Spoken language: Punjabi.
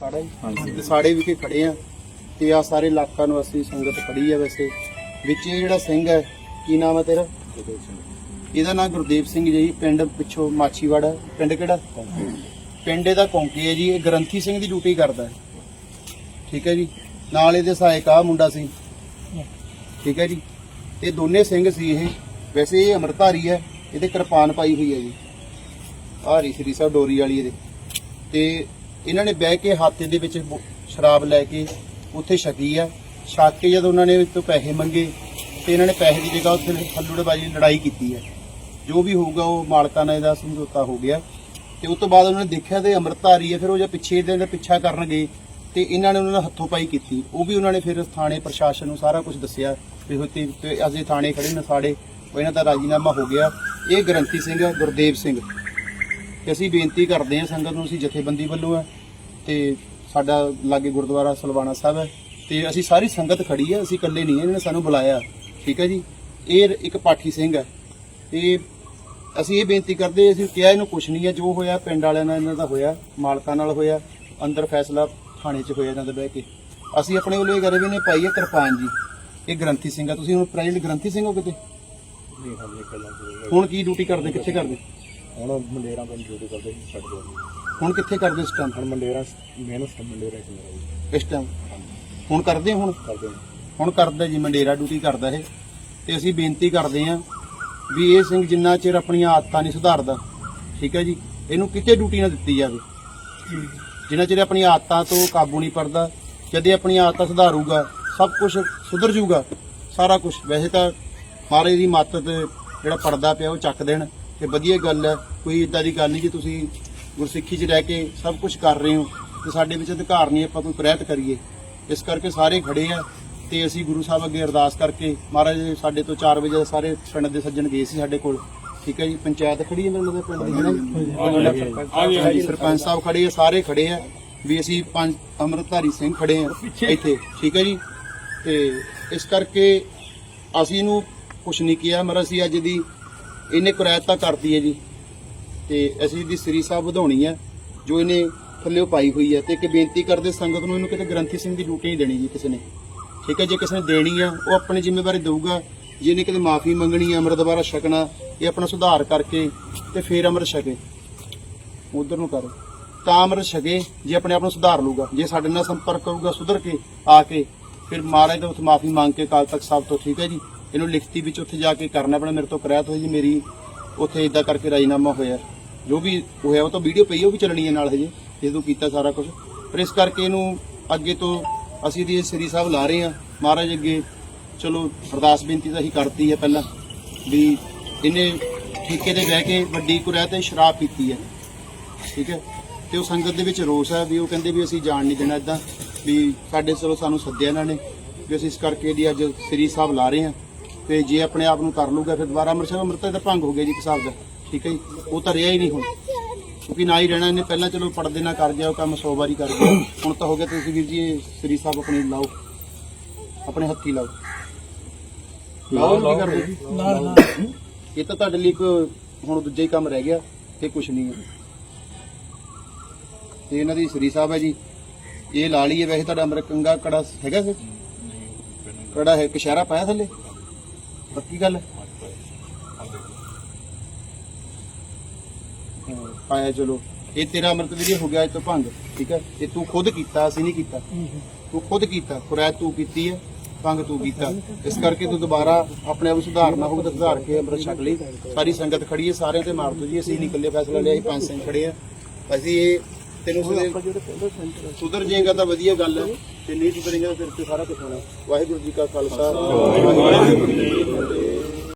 ਸਾੜਾ ਜੀ ਤੇ ਸਾੜੇ ਵਿਖੇ ਖੜੇ ਆ। ਤੇ ਆ ਸਾਰੇ ਇਲਾਕਾ ਨਿਵਾਸੀ ਸੰਗਤ ਖੜੀ ਆ ਵੈਸੇ। ਵਿੱਚ ਇਹ ਜਿਹੜਾ ਸਿੰਘ ਹੈ ਕੀ ਨਾਮ ਹੈ ਤੇਰਾ? ਇਹਦਾ ਨਾਮ ਗੁਰਦੇਵ ਸਿੰਘ ਜੀ ਪਿੰਡ ਪਿੱਛੋਂ ਮਾਛੀਵਾੜਾ। ਪਿੰਡ ਕਿਹੜਾ? ਪਿੰਡ ਇਹਦਾ ਕੌਂਕੀ ਹੈ ਜੀ। ਇਹ ਗ੍ਰੰਥੀ ਸਿੰਘ ਦੀ ਡਿਊਟੀ ਕਰਦਾ ਹੈ। ਠੀਕ ਹੈ ਜੀ। ਨਾਲ ਇਹਦੇ ਸਹਾਇਕ ਆ ਮੁੰਡਾ ਸਿੰਘ। ਠੀਕ ਹੈ ਜੀ। ਇਹ ਦੋਨੇ ਸਿੰਘ ਸੀ ਇਹ। ਵੈਸੇ ਇਹ ਅਮਰਧਾਰੀ ਹੈ। ਇਹਦੇ ਕਿਰਪਾਨ ਪਾਈ ਹੋਈ ਹੈ ਜੀ। ਆਹ ਰੀ ਸ੍ਰੀ ਸਾਹਿਬ ਡੋਰੀ ਵਾਲੀ ਇਹਦੇ। ਤੇ ਇਹਨਾਂ ਨੇ ਬਹਿ ਕੇ ਹੱਥ ਦੇ ਵਿੱਚ ਸ਼ਰਾਬ ਲੈ ਕੇ ਉੱਥੇ ਛਕੀ ਆ। ਛਕ ਕੇ ਜਦੋਂ ਉਹਨਾਂ ਨੇ ਤੋਂ ਪੈਸੇ ਮੰਗੇ, ਤੇ ਇਹਨਾਂ ਨੇ ਪੈਸੇ ਦੀ ਜਗ੍ਹਾ ਉੱਥੇ ਹੱਲੂੜਬਾਜੀ ਲੜਾਈ ਕੀਤੀ ਹੈ ਜੋ ਵੀ ਹੋਊਗਾ ਉਹ ਮਾਲਕਾਂ ਨਾਲ ਇਹਦਾ ਸਮਝੌਤਾ ਹੋ ਗਿਆ। ਤੇ ਉਸ ਤੋਂ ਬਾਅਦ ਉਹਨਾਂ ਨੇ ਦੇਖਿਆ ਤੇ ਅੰਮ੍ਰਿਤਧਾਰੀ ਹੈ ਫਿਰ ਉਹ ਜੇ ਪਿੱਛੇ ਇਹਦੇ ਦਾ ਪਿੱਛਾ ਕਰਨ ਗਏ ਤੇ ਇਹਨਾਂ ਨੇ ਉਹਨਾਂ ਨਾਲ ਹੱਥੋਂ ਪਾਈ ਕੀਤੀ। ਉਹ ਵੀ ਉਹਨਾਂ ਨੇ ਫਿਰ ਥਾਣੇ ਪ੍ਰਸ਼ਾਸਨ ਨੂੰ ਸਾਰਾ ਕੁਝ ਦੱਸਿਆ ਵੀ ਹੋਤੀ ਤੇ ਅਸੀਂ ਥਾਣੇ ਖੜੇ ਨਸਾੜੇ, ਉਹ ਇਹਨਾਂ ਦਾ ਰਾਜੀਨਾਮਾ ਹੋ ਗਿਆ। ਇਹ ਗਰੰਤੀ ਸਿੰਘ, ਗੁਰਦੇਵ ਸਿੰਘ। ਤੇ ਅਸੀਂ ਬੇਨਤੀ ਕਰਦੇ ਹਾਂ ਸੰਗਤ ਨੂੰ ਅਸੀਂ ਜਥੇਬੰਦੀ ਵੱਲੋਂ ਹੈ ਤੇ ਸਾਡਾ ਲਾਗੇ ਗੁਰਦੁਆਰਾ ਸਲਵਾਣਾ ਸਾਹਿਬ ਹੈ ਤੇ ਅਸੀਂ ਸਾਰੀ ਸੰਗਤ ਖੜੀ ਹੈ ਅਸੀਂ ਇਕੱਲੇ ਨਹੀਂ ਹਾਂ, ਇਹਨਾਂ ਨੇ ਸਾਨੂੰ ਬੁਲਾਇਆ ਠੀਕ ਹੈ ਜੀ? ਇਹ ਇੱਕ ਪਾਠੀ ਸਿੰਘ ਹੈ ਤੇ ਅਸੀਂ ਇਹ ਬੇਨਤੀ ਕਰਦੇ ਅਸੀਂ ਕਿਹਾ ਇਹਨੂੰ ਕੁਝ ਨਹੀਂ ਹੈ ਜੋ ਹੋਇਆ ਪਿੰਡ ਵਾਲਿਆਂ ਨਾਲ ਇਹਨਾਂ ਦਾ ਹੋਇਆ ਮਾਲਕਾਂ ਨਾਲ ਹੋਇਆ ਅੰਦਰ ਫੈਸਲਾ ਥਾਣੇ 'ਚ ਹੋਇਆ ਇਹਨਾਂ ਦਾ ਬਹਿ ਕੇ। ਅਸੀਂ ਆਪਣੇ ਵੱਲੋਂ ਇਹ ਕਰੇ ਵੀ ਨੇ ਪਾਈ ਹੈ ਕਿਰਪਾਨ ਜੀ ਇਹ ਗ੍ਰੰਥੀ ਸਿੰਘ ਆ ਤੁਸੀਂ ਹੁਣ ਪ੍ਰੈਜ਼ੀਡੈਂਟ ਗ੍ਰੰਥੀ ਸਿੰਘ ਹੋ ਕਿਤੇ? ਹੁਣ ਕੀ ਡਿਊਟੀ ਕਰਦੇ ਕਿੱਥੇ ਕਰਦੇ? ਹੁਣ ਮੰਡੇਰਾਂ ਤੋਂ ਡਿਊਟੀ ਕਰਦੇ ਸੀ ਛੱਡ ਦਿਓ। ਹੁਣ ਕਿੱਥੇ ਕਰਦੇ ਇਸ ਹੁਣ ਮੰਡੇਰਾਂ ਮਿਹਨਤ ਮੰਡੇਰਾਂ ਚ ਮੇਰਾ ਜੀ ਇਸ ਟਾਈਮ ਹੁਣ ਕਰਦੇ ਹੁਣ? ਕਰਦੇ ਹਾਂ। ਹੁਣ ਕਰਦਾ ਜੀ ਮੰਡੇਰਾ ਡਿਊਟੀ ਕਰਦਾ ਇਹ। ਤੇ ਅਸੀਂ ਬੇਨਤੀ ਕਰਦੇ ਹਾਂ ਵੀ ਇਹ ਸਿੰਘ ਜਿੰਨਾ ਚਿਰ ਆਪਣੀਆਂ ਆਦਤਾਂ ਨਹੀਂ ਸੁਧਾਰਦਾ ਠੀਕ ਹੈ ਜੀ ਇਹਨੂੰ ਕਿਤੇ ਡਿਊਟੀ ਨਾ ਦਿੱਤੀ ਜਾਵੇ। ਜਿੰਨਾ ਚਿਰ ਆਪਣੀਆਂ ਆਦਤਾਂ ਤੋਂ ਕਾਬੂ ਨਹੀਂ ਪੜਦਾ ਜਦ ਆਪਣੀਆਂ ਆਦਤਾਂ ਸੁਧਾਰੂਗਾ ਸਭ ਕੁਝ ਸੁਧਰ ਜਾਊਗਾ ਸਾਰਾ ਕੁਝ ਵੈਸੇ ਤਾਂ ਮਹਾਰਾਜ ਦੀ ਮੱਤ ਤੇ ਜਿਹੜਾ ਪੜਦਾ ਪਿਆ ਉਹ ਚੱਕ ਦੇਣ। ਤੇ ਵਧੀਆ ਗੱਲ ਹੈ ਕੋਈ ਇਦਾਂ ਦੀ ਗੱਲ ਨਹੀਂ ਕਿ ਤੁਸੀਂ ਗੁਰਸਿੱਖੀ 'ਚ ਰਹਿ ਕੇ ਸਭ ਕੁਝ ਕਰ ਰਹੇ ਹੋ ਤੇ ਸਾਡੇ ਵਿੱਚ ਅਧਿਕਾਰ ਨਹੀਂ ਆਪਾਂ ਕੋਈ ਪ੍ਰੈਤ ਕਰੀਏ। ਇਸ ਕਰਕੇ ਸਾਰੇ ਖੜੇ ਆ ਤੇ ਅਸੀਂ ਗੁਰੂ ਸਾਹਿਬ ਅੱਗੇ ਅਰਦਾਸ ਕਰਕੇ ਮਹਾਰਾਜ ਸਾਡੇ ਤੋਂ 4 ਵਜੇ ਸਾਰੇ ਪਿੰਡ ਦੇ ਸੱਜਣ ਗਏ ਸੀ ਸਾਡੇ ਕੋਲ। ਠੀਕ ਹੈ ਜੀ ਪੰਚਾਇਤ ਖੜੀ ਹੈ ਮੇਰੇ ਨਾਲ ਪਿੰਡ ਦੀ ਹੈ ਨਾ? ਸਰਪੰਚ ਸਾਹਿਬ ਖੜੇ ਆ ਸਾਰੇ ਖੜੇ ਆ ਵੀ ਅਸੀਂ ਪੰਜ ਅੰਮ੍ਰਿਤਧਾਰੀ ਸਿੰਘ ਖੜੇ ਆ ਇੱਥੇ ਠੀਕ ਹੈ ਜੀ? ਤੇ ਇਸ ਕਰਕੇ ਅਸੀਂ ਇਹਨੂੰ ਕੁਛ ਨਹੀਂ ਕਿਹਾ ਮਰ ਅਸੀਂ ਅੱਜ ਦੀ ਇਹਨੇ ਕੁਰੈਤ ਕਰਤੀ ਹੈ ਜੀ। ਤੇ ਅਸੀਂ ਇਹਦੀ ਸ੍ਰੀ ਸਾਹਿਬ ਵਧਾਉਣੀ ਹੈ, ਜੋ ਇਹਨੇ ਥੱਲੇੋਂ ਪਾਈ ਹੋਈ ਹੈ। ਤੇ ਇੱਕ ਬੇਨਤੀ ਕਰਦੇ ਸੰਗਤ ਨੂੰ ਇਹਨੂੰ ਕਿਤੇ ਗ੍ਰੰਥੀ ਸਿੰਘ ਦੀ ਡਿਊਟੀ ਨਹੀਂ ਦੇਣੀ ਜੀ ਕਿਸੇ ਨੇ। ਠੀਕ ਹੈ, ਜੇ ਕਿਸੇ ਨੇ ਦੇਣੀ ਆ, ਉਹ ਆਪਣੀ ਜ਼ਿੰਮੇਵਾਰੀ ਦੇਊਗਾ। ਜੇ ਇਹਨੇ ਕਿਤੇ ਮਾਫੀ ਮੰਗਣੀ ਆ, ਅੰਮ੍ਰਿਤ ਦੁਬਾਰਾ ਛਕਣਾ, ਇਹ ਆਪਣਾ ਸੁਧਾਰ ਕਰਕੇ ਤੇ ਫੇਰ ਅੰਮ੍ਰਿਤ ਛਕੇ। ਉਧਰ ਨੂੰ ਕਰੋ। ਤਾਂ ਅੰਮ੍ਰਿਤ ਛਕੇ, ਜੇ ਆਪਣੇ ਆਪ ਨੂੰ ਸੁਧਾਰ ਲੂਗਾ ਜੇ ਸਾਡੇ ਨਾਲ ਸੰਪਰਕ ਕਰੂਗਾ, ਸੁਧਰ ਕੇ, ਆ ਕੇ, ਫਿਰ ਮਹਾਰਾਜ ਤੋਂ ਉੱਥੇ ਮਾਫੀ ਮੰਗ ਕੇ ਕਾਲ ਤੱਕ ਸਾਹਿਬ ਤੋਂ ਠੀਕ ਹੈ ਜੀ। ਇਹਨੂੰ ਲਿਖਤੀ ਵਿੱਚ ਉੱਥੇ ਜਾ ਕੇ ਕਰਨਾ ਪੈਣਾ, ਮੇਰੇ ਤੋਂ ਕਰਾਇਤ ਹੋਈ ਜੀ ਮੇਰੀ ਉੱਥੇ ਇਦਾਂ ਕਰਕੇ ਰਾਜੀਨਾਮਾ ਹੋਇਆ ਜੋ ਵੀ ਹੋਇਆ, ਉਹ ਤਾਂ ਵੀਡੀਓ ਪਈ ਉਹ ਵੀ ਚੱਲਣੀ ਹੈ ਨਾਲ ਹਜੇ ਜਦੋਂ ਕੀਤਾ ਸਾਰਾ ਕੁਝ ਪਰ ਇਸ ਕਰਕੇ ਇਹਨੂੰ ਅੱਗੇ ਤੋਂ ਅਸੀਂ ਦੀ ਸ੍ਰੀ ਸਾਹਿਬ ਲਾ ਰਹੇ ਹਾਂ। ਮਹਾਰਾਜ ਅੱਗੇ ਚਲੋ, ਅਰਦਾਸ ਬੇਨਤੀ ਤਾਂ ਅਸੀਂ ਕਰਤੀ ਹੈ ਪਹਿਲਾਂ ਵੀ ਇਹਨੇ ਠੇਕੇ ਤੇ ਬਹਿ ਕੇ ਵੱਡੀ ਕੁਰੈ ਤੇ ਸ਼ਰਾਬ ਪੀਤੀ ਹੈ। ਠੀਕ ਹੈ? ਤੇ ਉਹ ਸੰਗਤ ਦੇ ਵਿੱਚ ਰੋਸ ਹੈ ਵੀ ਉਹ ਕਹਿੰਦੇ ਵੀ ਅਸੀਂ ਜਾਣ ਨਹੀਂ ਦੇਣਾ ਇਦਾਂ ਵੀ ਸਾਡੇ ਚਲੋ ਸਾਨੂੰ ਸੱਦਿਆ ਇਹਨਾਂ ਨੇ, ਵੀ ਅਸੀਂ ਇਸ ਕਰਕੇ ਦੀ ਅੱਜ ਸ੍ਰੀ ਸਾਹਿਬ ਲਾ ਰਹੇ ਹਾਂ। ਤੇ ਜੇ ਆਪਣੇ ਆਪ ਨੂੰ ਕਰ ਲੂਗਾ ਫਿਰ ਦੁਬਾਰਾ ਅੰਮ੍ਰਿਤ ਸਾਹਿਬ ਅੰਮ੍ਰਿਤ ਦਾ ਭੰਗ ਹੋ ਗਿਆ ਜੀ ਇੱਕ ਹਿਸਾਬ ਦਾ। ਠੀਕ ਹੈ ਜੀ? ਉਹ ਤਾਂ ਰਿਹਾ ਹੀ ਨਹੀਂ ਹੁਣ। ਕਿਉਂਕਿ ਨਾ ਹੀ ਰਹਿਣਾ ਇਹਨੇ। ਪਹਿਲਾਂ ਚਲੋ ਪੜਦੇ ਨਾ ਕਰ ਗਿਆ ਉਹ ਕੰਮ 100 ਵਾਰੀ ਕਰ ਗਿਆ ਹੁਣ ਤਾਂ ਹੋ ਗਿਆ ਤੁਸੀਂ ਵੀਰ ਜੀ ਸ੍ਰੀ ਸਾਹਿਬ ਆਪਣੇ ਲਾਓ। ਆਪਣੇ ਹੱਥੀ ਲਾਓ। ਲਾਓ ਕੀ ਕਰਦੇ ਜੀ? ਇਹ ਤਾਂ ਤੁਹਾਡੇ ਲਈ ਇੱਕ ਹੁਣ ਦੂਜਾ ਹੀ ਕੰਮ ਰਹਿ ਗਿਆ ਤੇ ਕੁਝ ਨਹੀਂ ਹੈ। ਤੇ ਇਹਨਾਂ ਦੀ ਸ੍ਰੀ ਸਾਹਿਬ ਹੈ ਜੀ। ਇਹ ਲਾ ਲਈ ਹੈ ਵੈਸੇ ਤੁਹਾਡਾ ਅੰਦਰ ਕੰਗਾ ਕੜਾ ਹੈਗਾ ਸੀ ਕੜਾ ਹੈ ਕਸ਼ਹਿਰਾ ਪਾਇਆ ਥੱਲੇ? ਪੱਕੀ ਗੱਲ? ਹੈ ਪਾਇਆ ਚਲੋ। ਇਹ ਤੇਰਾ ਅੰਮ੍ਰਿਤ ਵੀ ਹੋ ਗਿਆ ਇਹ ਤੋਂ ਭੰਗ ਠੀਕ ਹੈ? ਇਹ ਤੂੰ ਖੁਦ ਕੀਤਾ ਅਸੀਂ ਨਹੀਂ ਕੀਤਾ। ਤੂੰ ਖੁਦ ਕੀਤਾ ਕੁਰੈਤ ਤੂੰ ਕੀਤੀ ਹੈ ਭੰਗ ਤੂੰ ਕੀਤਾ। ਇਸ ਕਰਕੇ ਤੂੰ ਦੁਬਾਰਾ ਆਪਣੇ ਆਪ ਨੂੰ ਸੁਧਾਰਨਾ ਹੋਊਗਾ ਤਾਂ ਸੁਧਾਰ ਕੇ ਅੰਮ੍ਰਿਤ ਛਕ ਲਈ। ਸਾਰੀ ਸੰਗਤ ਖੜੀ ਹੈ ਸਾਰਿਆਂ ਤੇ ਮਾਰ ਦੋ ਜੀ ਅਸੀਂ ਨਹੀਂ ਇਕੱਲੇ ਫੈਸਲਾ ਲਿਆ ਅਸੀਂ ਪੰਜ ਸਿੰਘ ਖੜੇ ਆ ਅਸੀਂ ਇਹ ਤੈਨੂੰ ਸੁਧਰ ਸੁਧਰ ਜਾਏਗਾ ਤਾਂ ਵਧੀਆ ਗੱਲ ਹੈ। ਤੇ ਨਹੀਂ ਸੁਧਰੇਗਾ ਤਾਂ ਫਿਰ ਤੇ ਸਾਰਾ ਕੁਝ ਹੋਣਾ। ਵਾਹਿਗੁਰੂ ਜੀ ਕਾ ਖਾਲਸਾ। ਵਾਹਿਗੁਰੂ ਜੀ ਕੀ ਫਤਿਹ।